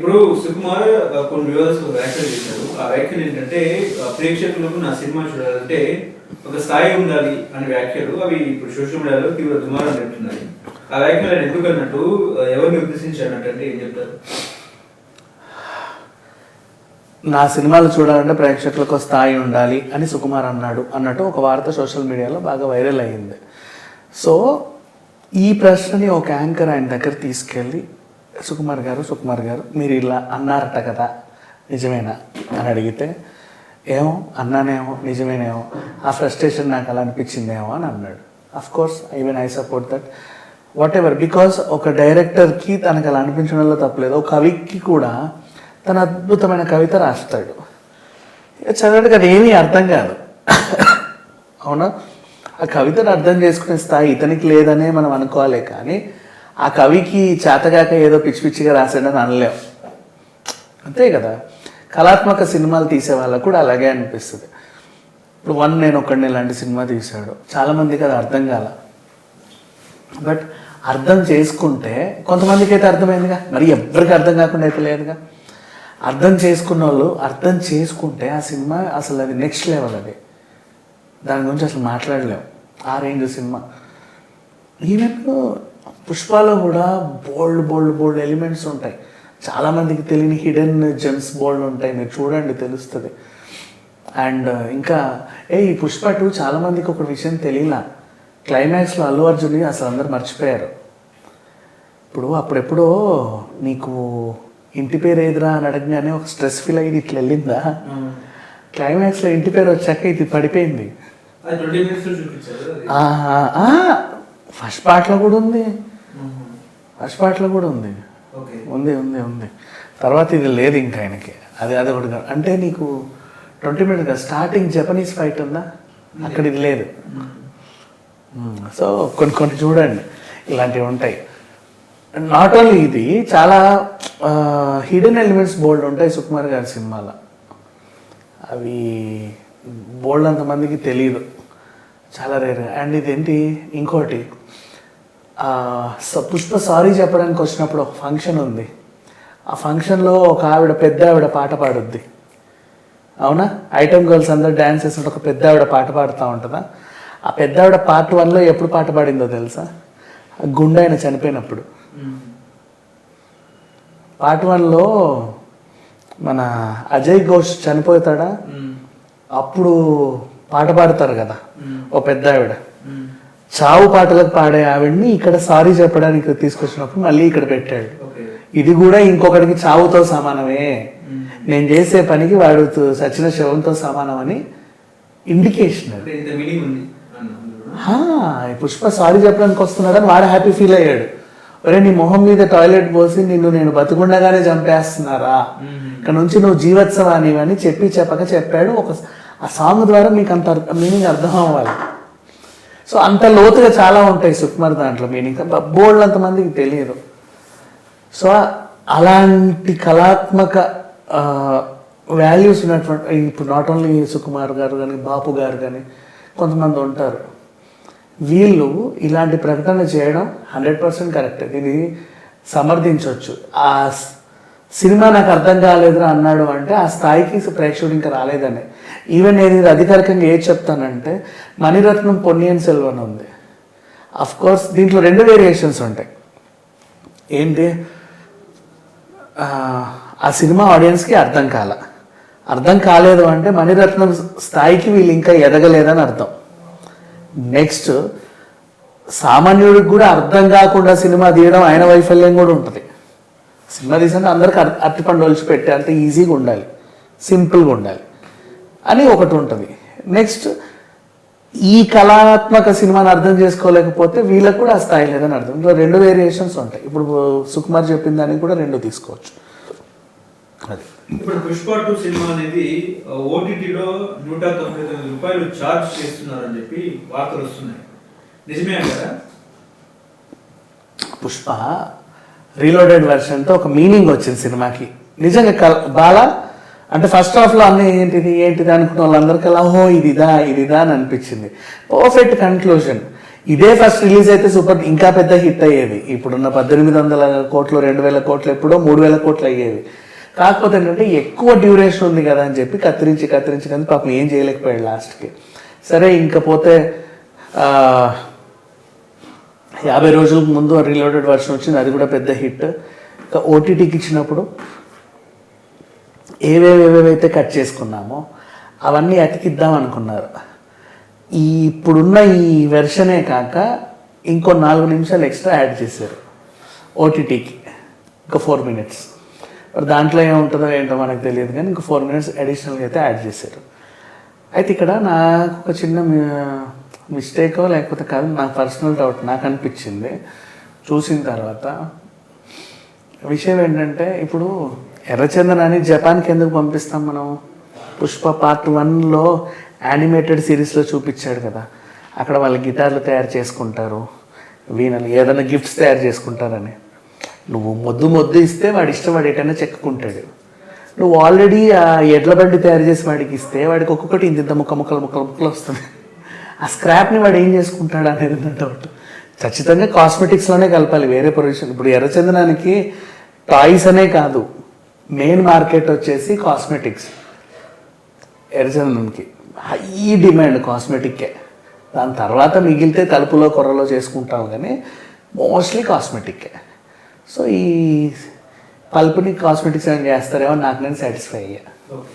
ఇప్పుడు సుకుమార్ కొన్ని వివాదాస్పద వ్యాఖ్యలు చేశారు. ఆ వ్యాఖ్యలు ఏంటంటే ప్రేక్షకులకు నా సినిమా చూడాలంటే ఒక స్థాయి ఉండాలి అనే వ్యాఖ్యలు అవి ఇప్పుడు సోషల్ మీడియాలో తీవ్ర దుమారం పెడుతున్నాయి. ఆ వ్యాఖ్యలు ఆయన ఎందుకు అన్నట్టు ఎవరిని ఉద్దేశించారంటే ఏం చెప్తారు? నా సినిమాలు చూడాలంటే ప్రేక్షకులకు ఒక స్థాయి ఉండాలి అని సుకుమార్ అన్నాడు అన్నట్టు ఒక వార్త సోషల్ మీడియాలో బాగా వైరల్ అయింది సో ఈ ప్రశ్నని ఒక యాంకర్ ఆయన దగ్గర తీసుకెళ్ళి సుకుమార్ గారు సుకుమార్ గారు మీరు ఇలా అన్నారట కదా నిజమేనా? అని అడిగితే ఏమో అన్నానేమో నిజమేనేమో ఆ ఫ్రస్ట్రేషన్ నాకు అలా అనిపించిందేమో అని అన్నాడు. Of course even I support that whatever because ఒక డైరెక్టర్కి తనకు అలా అనిపించడంలో తప్పలేదు. ఒక కవికి కూడా తన అద్భుతమైన కవిత రాస్తాడు. ఇక చదవడానికి అది ఏమీ అర్థం కాదు. అవునా? ఆ కవితను అర్థం చేసుకునే స్థాయి ఇతనికి లేదనే మనం అనుకోవాలి కానీ ఆ కవికి చేతగాక ఏదో పిచ్చి పిచ్చిగా రాసాడని అనలేం. అంతే కదా. కళాత్మక సినిమాలు తీసే వాళ్ళకు కూడా అలాగే అనిపిస్తుంది. ఇప్పుడు వన్ నేను ఒకడిని ఇలాంటి సినిమా తీశాడు. చాలామందికి అది అర్థం కాల. బట్ అర్థం చేసుకుంటే కొంతమందికి అయితే అర్థమైందిగా. మరి ఎవరికి అర్థం కాకుండా అయితే లేదుగా. అర్థం చేసుకున్న వాళ్ళు అర్థం చేసుకుంటే ఆ సినిమా అసలు అది నెక్స్ట్ లెవెల్ అది. దాని గురించి అసలు మాట్లాడలేము ఆ రేంజ్ సినిమా. ఈవెన్ పుష్పాలో కూడా బోల్డ్ బోల్డ్ బోల్డ్ ఎలిమెంట్స్ ఉంటాయి. చాలామందికి తెలియని హిడెన్ జెమ్స్ బోల్డ్ ఉంటాయి. మీరు చూడండి తెలుస్తుంది. అండ్ ఇంకా ఏ ఈ పుష్ప టూ చాలామందికి ఒక విషయం తెలియలా. క్లైమాక్స్లో అల్లు అర్జున్ని అసలు అందరు మర్చిపోయారు. ఇప్పుడు అప్పుడెప్పుడో నీకు ఇంటి పేరు ఏదిరా అని అడగగానే ఒక స్ట్రెస్ ఫీల్ అయ్యి ఇట్లా వెళ్ళిందా? క్లైమాక్స్లో ఇంటి పేరు వచ్చాక ఇది పడిపోయింది. ఫస్ట్ పార్ట్లో కూడా ఉంది. ఫస్ట్ పార్ట్లో కూడా ఉంది. ఉంది ఉంది ఉంది. తర్వాత ఇది లేదు ఇంకా ఆయనకి. అది అది ఒకటి కాదు. అంటే నీకు twenty minutes starting Japanese fight ఉందా? అక్కడ ఇది లేదు. సో కొన్ని కొన్ని చూడండి. ఇలాంటివి ఉంటాయి. నాట్ ఓన్లీ ఇది చాలా హిడెన్ ఎలిమెంట్స్ బోల్డ్ ఉంటాయి సుకుమార్ గారి సినిమాలో. అవి బోల్డ్ అంతమందికి తెలియదు చాలా రేర్ అండ్ ఇదేంటి? ఇంకోటి. పుష్ప సారీ చెప్పడానికి వచ్చినప్పుడు ఒక ఫంక్షన్ ఉంది. ఆ ఫంక్షన్లో ఒక ఆవిడ పెద్ద ఆవిడ పాట పాడుద్ది. అవునా? ఐటమ్ గర్ల్స్ అందరు డ్యాన్స్ చేస్తుంటే ఒక పెద్ద ఆవిడ పాట పాడుతూ ఉంటుందా? ఆ పెద్ద ఆవిడ పార్ట్ వన్లో ఎప్పుడు పాట పాడిందో తెలుసా? గుండె ఆయన చనిపోయినప్పుడు. పార్ట్ వన్లో మన అజయ్ ఘోష్ చనిపోతాడా? అప్పుడు పాట పాడతారు కదా ఓ పెద్ద ఆవిడ చావు పాటలకు పాడే ఆవిడ్ని ఇక్కడ సారీ చెప్పడానికి తీసుకొచ్చినప్పుడు మళ్ళీ ఇక్కడ పెట్టాడు. ఇది కూడా ఇంకొకటికి చావుతో సమానమే. నేను చేసే పనికి వాడు సచిన శవంతో సమానం అని ఇండికేషన్ పుష్ప సారీ చెప్పడానికి వస్తున్నాడని వాడు హ్యాపీ ఫీల్ అయ్యాడు. ఒరే నీ మొహం మీద టాయిలెట్ పోసి నిన్ను నేను బతుకుండగానే చంపేస్తున్నారా? ఇక్కడ నుంచి నువ్వు జీవోత్సవాన్ని అని చెప్పి చెప్పక చెప్పాడు ఒక ఆ సాంగ్ ద్వారా మీకు అంత మీనింగ్ అర్థం అవ్వాలి. సో అంత లోతుగా చాలా ఉంటాయి సుకుమార్ దాంట్లో మీనింగ్ బోల్డ్ అంతమందికి తెలియదు. సో అలాంటి కళాత్మక వాల్యూస్ ఉన్నటువంటి ఇప్పుడు నాట్ ఓన్లీ సుకుమార్ గారు కానీ బాపు గారు కానీ కొంతమంది ఉంటారు. వీళ్ళు ఇలాంటి ప్రకటన చేయడం హండ్రెడ్ పర్సెంట్ కరెక్ట్. ఇది సమర్థించవచ్చు ఆ సినిమా నాకు అర్థం కాలేదురా అన్నాడు అంటే ఆ స్థాయికి ప్రేక్షకుడు ఇంకా రాలేదని. ఈవెన్ నేను ఇది అధికారికంగా ఏది చెప్తానంటే మణిరత్నం పొన్నియన్ సెల్వన్ ఉంది. అఫ్ కోర్స్ దీంట్లో రెండు వేరియేషన్స్ ఉంటాయి. ఏంటి? ఆ, సినిమా ఆడియన్స్కి అర్థం కాల. అర్థం కాలేదు అంటే మణిరత్నం స్థాయికి వీళ్ళు ఇంకా ఎదగలేదని అర్థం. నెక్స్ట్ సామాన్యుడికి కూడా అర్థం కాకుండా సినిమా తీయడం ఆయన వైఫల్యం కూడా ఉంటుంది. సినిమా తీసంటే అందరికి అర్- అరటిపండు ఒలిచి పెట్టే అంత ఈజీగా ఉండాలి. సింపుల్గా ఉండాలి. అని ఒకటి ఉంటుంది. నెక్స్ట్ ఈ కళాత్మక సినిమాని అర్థం చేసుకోలేకపోతే వీళ్ళకి కూడా ఆ స్థాయి లేదని అర్థం. ఇందులో రెండు వేరియేషన్స్ ఉంటాయి. ఇప్పుడు సుకుమార్ చెప్పిన దానికి కూడా రెండు తీసుకోవచ్చు. అది. ఇప్పుడు పుష్ప టూ సినిమా అనేది ఓటీటీలో నూట తొంభై తొమ్మిది రూపాయలు ఛార్జ్ చేస్తున్నారని చెప్పి వార్తలు వస్తున్నాయి. నిజమే కదా? పుష్ప రీలోడెడ్ వెర్షన్తో ఒక మీనింగ్ వచ్చింది సినిమాకి. నిజంగా కల్ బాలా అంటే ఫస్ట్ హాఫ్లో అన్నీ ఏంటిది ఏంటిది అనుకున్న వాళ్ళందరికీ అలా ఓహో ఇదిదా ఇదిదా అని అనిపించింది. పర్ఫెక్ట్ కన్క్లూజన్ ఇదే ఫస్ట్ రిలీజ్ అయితే సూపర్ ఇంకా పెద్ద హిట్ అయ్యేది. ఇప్పుడున్న పద్దెనిమిది వందల కోట్లు రెండు వేల కోట్లు ఎప్పుడో మూడు వేల కోట్లు అయ్యేవి. కాకపోతే ఏంటంటే ఎక్కువ డ్యూరేషన్ ఉంది కదా అని చెప్పి కత్తిరించి కత్తిరించి కానీ పాపం ఏం చేయలేకపోయాడు లాస్ట్కి సరే ఇంకా పోతే యాభై రోజుల ముందు రీలోడెడ్ వర్షన్ వచ్చింది. అది కూడా పెద్ద హిట్ ఇంకా ఓటీటీకి ఇచ్చినప్పుడు ఏవేవేవైతే కట్ చేసుకున్నామో అవన్నీ అతికిద్దాం అనుకున్నారు. ఈ ఇప్పుడున్న ఈ వెర్షనే కాక ఇంకో నాలుగు నిమిషాలు ఎక్స్ట్రా యాడ్ చేశారు ఓటీటీకి. ఇంకా ఫోర్ మినిట్స్. దాంట్లో ఏముంటుందో ఏంటో మనకు తెలియదు కానీ ఇంకా ఫోర్ మినిట్స్ అడిషనల్గా అయితే యాడ్ చేశారు. అయితే ఇక్కడ నాకు ఒక చిన్న మిస్టేకో లేకపోతే కాదు నాకు పర్సనల్ డౌట్ నాకు అనిపించింది. చూసిన తర్వాత విషయం ఏంటంటే ఇప్పుడు ఎర్రచందనాన్ని జపాన్కి ఎందుకు పంపిస్తాం మనం? పుష్ప పార్ట్ వన్లో యానిమేటెడ్ సిరీస్లో చూపించాడు కదా. అక్కడ వాళ్ళు గిటార్లు తయారు చేసుకుంటారు. వీణలు ఏదైనా గిఫ్ట్స్ తయారు చేసుకుంటారని. నువ్వు మొద్దు మొద్దు ఇస్తే వాడి ఇష్టం వాడు ఎటైనా చెక్కుకుంటాడు. నువ్వు ఆల్రెడీ ఆ ఎడ్ల బండి తయారు చేసి వాడికి ఇస్తే వాడికి ఒక్కొక్కటి ఇంత ఇంత ముక్క ముక్కలు ముక్కలు ముక్కలు వస్తుంది. ఆ స్క్రాప్ని వాడు ఏం చేసుకుంటాడు అనేది నా డౌట్. ఖచ్చితంగా కాస్మెటిక్స్లోనే కలపాలి వేరే పొజిషన్ ఇప్పుడు ఎర్రచందనానికి టాయ్స్ అనే కాదు. మెయిన్ మార్కెట్ వచ్చేసి కాస్మెటిక్స్ ఎర్రచందనంకి. హై డిమాండ్ కాస్మెటిక్కే దాని తర్వాత మిగిలితే తలుపులో కొర్రలో చేసుకుంటాం కానీ మోస్ట్లీ కాస్మెటిక్కే సో ఈ పల్పుని కాస్మెటిక్స్ ఏమైనా చేస్తారేమో నాకు నేను సాటిస్ఫై అయ్యా. ఓకే